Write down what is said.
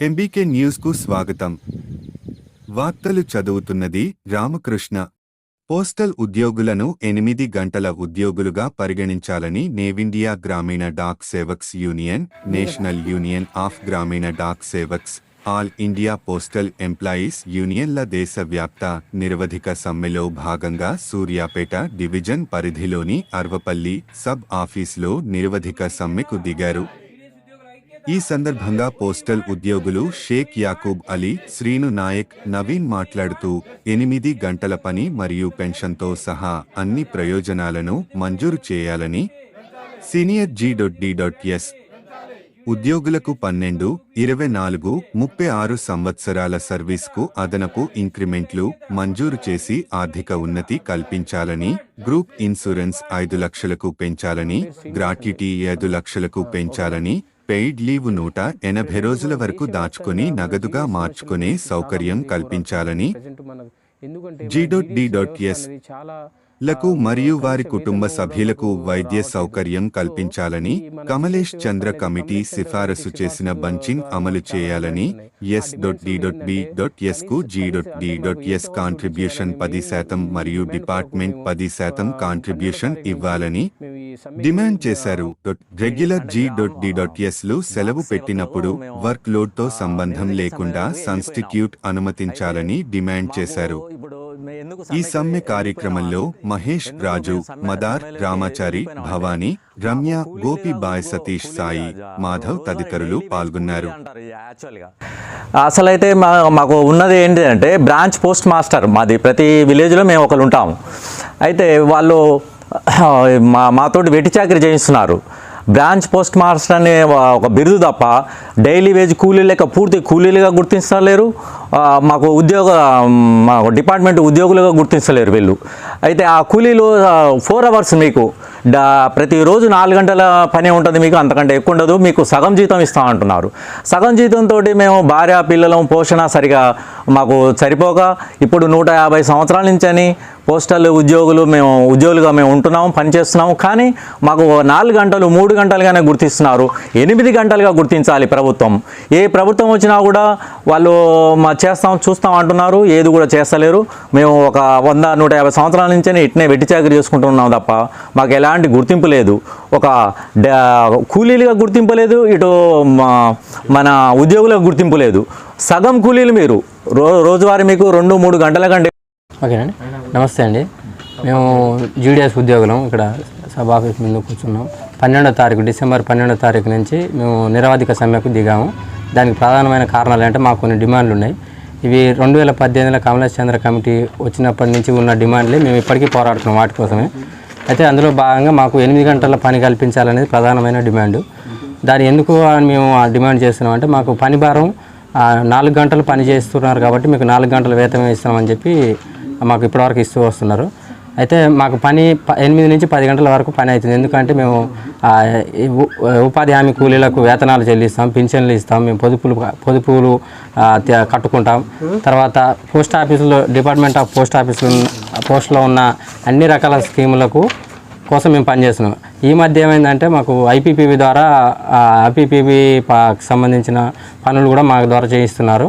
MBK న్యూస్కు స్వాగతం. వార్తలు చదువుతున్నది రామకృష్ణ. పోస్టల్ ఉద్యోగులను ఎనిమిది గంటల ఉద్యోగులుగా పరిగణించాలని నేవిండియా Gramin Dak Sevaks union national union of Gramin Dak Sevaks all India postal employees యూనియన్ల దేశవ్యాప్త నిరవధిక సమ్మెలో భాగంగా సూర్యాపేట డివిజన్ పరిధిలోని అర్వపల్లి సబ్ ఆఫీసులో నిరవధిక సమ్మెకు దిగారు. ఈ సందర్భంగా పోస్టల్ ఉద్యోగులు షేక్ యాకూబ్ అలీ శ్రీను నాయక్ నవీన్ మాట్లాడుతూ ఎనిమిది గంటల పని మరియు పెన్షన్తో సహా అన్ని ప్రయోజనాలను మంజూరు చేయాలని senior G dot D dot S ఉద్యోగులకు పన్నెండు ఇరవై నాలుగు ముప్పై ఆరు సంవత్సరాల సర్వీస్కు అదనపు ఇంక్రిమెంట్లు మంజూరు చేసి ఆర్థిక ఉన్నతి కల్పించాలని గ్రూప్ ఇన్సూరెన్స్ ఐదు లక్షలకు పెంచాలని గ్రాట్యుటీ ఐదు లక్షలకు పెంచాలని పెయిడ్ లీవ్ నూట ఎనభై రోజుల వరకు దాచుకుని నగదుగా మార్చుకునే సౌకర్యం కల్పించాలని G.D.S. లకు మరియు వారి కుటుంబ సభ్యులకు వైద్య సౌకర్యం కల్పించాలని కమలేష్ చంద్ర కమిటీ సిఫారసు చేసిన బంచింగ్ అమలు చేయాలని S dot D dot B dot ఎస్కు G dot D dot S contribution పది శాతం మరియు డిపార్ట్మెంట్ పది శాతం కాంట్రిబ్యూషన్ ఇవ్వాలని డిమాండ్ చేశారు. Dot regular G dot D dot ఎస్లు సెలవు పెట్టినప్పుడు వర్క్ లోడ్తో సంబంధం లేకుండా సన్స్టిట్యూట్ అనుమతించాలని డిమాండ్ చేశారు. ఈ సమ్మె కార్యక్రమంలో మహేష్ రాజు మదార్ రామాచారి భవానీ రమ్య గోపిబాయ్ సతీష్ సాయి మాధవ్ తదితరులు పాల్గొన్నారు. అసలైతే మా మాకు ఉన్నది ఏంటి అంటే బ్రాంచ్ పోస్ట్ మాస్టర్ మాది. ప్రతి విలేజ్లో మేము ఒకరు ఉంటాం. అయితే వాళ్ళు మా మాతోటి వెట్టి చాకరీ చేయిస్తున్నారు. బ్రాంచ్ పోస్ట్ మాస్టర్ అనే ఒక బిరుదు తప్ప డైలీ వేజ్ కూలీ లెక్క పూర్తి కూలీలుగా గుర్తించలేరు. మాకు ఉద్యోగ మా డిపార్ట్మెంట్ ఉద్యోగులుగా గుర్తించలేరు వీళ్ళు. అయితే ఆ కూలీలు ఫోర్ అవర్స్ మీకు డా ప్రతిరోజు నాలుగు గంటల పని ఉంటుంది మీకు అంతకంటే ఎక్కువ ఉండదు. మీకు సగం జీతం ఇస్తా అంటున్నారు. సగం జీతంతో మేము భార్య పిల్లలం పోషణ సరిగా మాకు సరిపోక ఇప్పుడు నూట యాభై సంవత్సరాల నుంచి అని పోస్టల్ ఉద్యోగులు మేము ఉద్యోగులుగా మేము ఉంటున్నాము పనిచేస్తున్నాము కానీ మాకు నాలుగు గంటలు మూడు గంటలుగానే గుర్తిస్తున్నారు. ఎనిమిది గంటలుగా గుర్తించాలి ప్రభుత్వం. ఏ ప్రభుత్వం వచ్చినా కూడా వాళ్ళు మా చేస్తాం చూస్తాం అంటున్నారు. ఏది కూడా చేస్తలేరు. మేము ఒక వంద నూట యాభై సంవత్సరాల నుంచే ఇట్నే వెట్టి చాకరీ చేసుకుంటున్నాం తప్ప మాకు ఎలాంటి గుర్తింపు లేదు. ఒక కూలీలుగా గుర్తింపు లేదు. ఇటు మా- మన ఉద్యోగులకు గుర్తింపు లేదు. సగం కూలీలు మీరు. రో రోజువారీ మీకు రెండు మూడు గంటల కంటే ఓకేనండి నమస్తే అండి. మేము జీడిఎస్ ఉద్యోగులం. ఇక్కడ సబ్ ఆఫీస్ ముందు కూర్చున్నాం. పన్నెండో తారీఖు డిసెంబర్ పన్నెండో తారీఖు నుంచి మేము నిరవధిక సమ్మెకు దిగాము. దానికి ప్రధానమైన కారణాలు అంటే మాకు కొన్ని డిమాండ్లు ఉన్నాయి. ఇవి రెండు వేల పద్దెనిమిదిలో కమలేష్ చంద్ర కమిటీ వచ్చినప్పటి నుంచి ఉన్న డిమాండ్లే మేము ఇప్పటికీ పోరాడుతున్నాం వాటి కోసమే. అయితే అందులో భాగంగా మాకు ఎనిమిది గంటల పని కల్పించాలనేది ప్రధానమైన డిమాండ్. దాని ఎందుకు అని మేము డిమాండ్ చేస్తున్నామంటే మాకు పని భారం నాలుగు గంటలు పని చేస్తున్నారు కాబట్టి మీకు నాలుగు గంటల వేతనం ఇస్తామని చెప్పి మాకు ఇప్పటివరకు ఇస్తూ వస్తున్నారు. అయితే మాకు పని ఎనిమిది నుంచి పది గంటల వరకు పని అవుతుంది. ఎందుకంటే మేము ఉపాధి హామీ కూలీలకు వేతనాలు చెల్లిస్తాం పింఛన్లు ఇస్తాం మేము పొదుపులు పొదుపులు కట్టుకుంటాం. తర్వాత పోస్ట్ ఆఫీసులో డిపార్ట్మెంట్ ఆఫ్ పోస్ట్ ఆఫీసులో పోస్ట్లో ఉన్న అన్ని రకాల స్కీములకు కోసం మేము పనిచేస్తున్నాం. ఈ మధ్య ఏమైందంటే మాకు ఐపీపీబీ ద్వారా ఐపీపీబీ సంబంధించిన పనులు కూడా మాకు ద్వారా చేయిస్తున్నారు.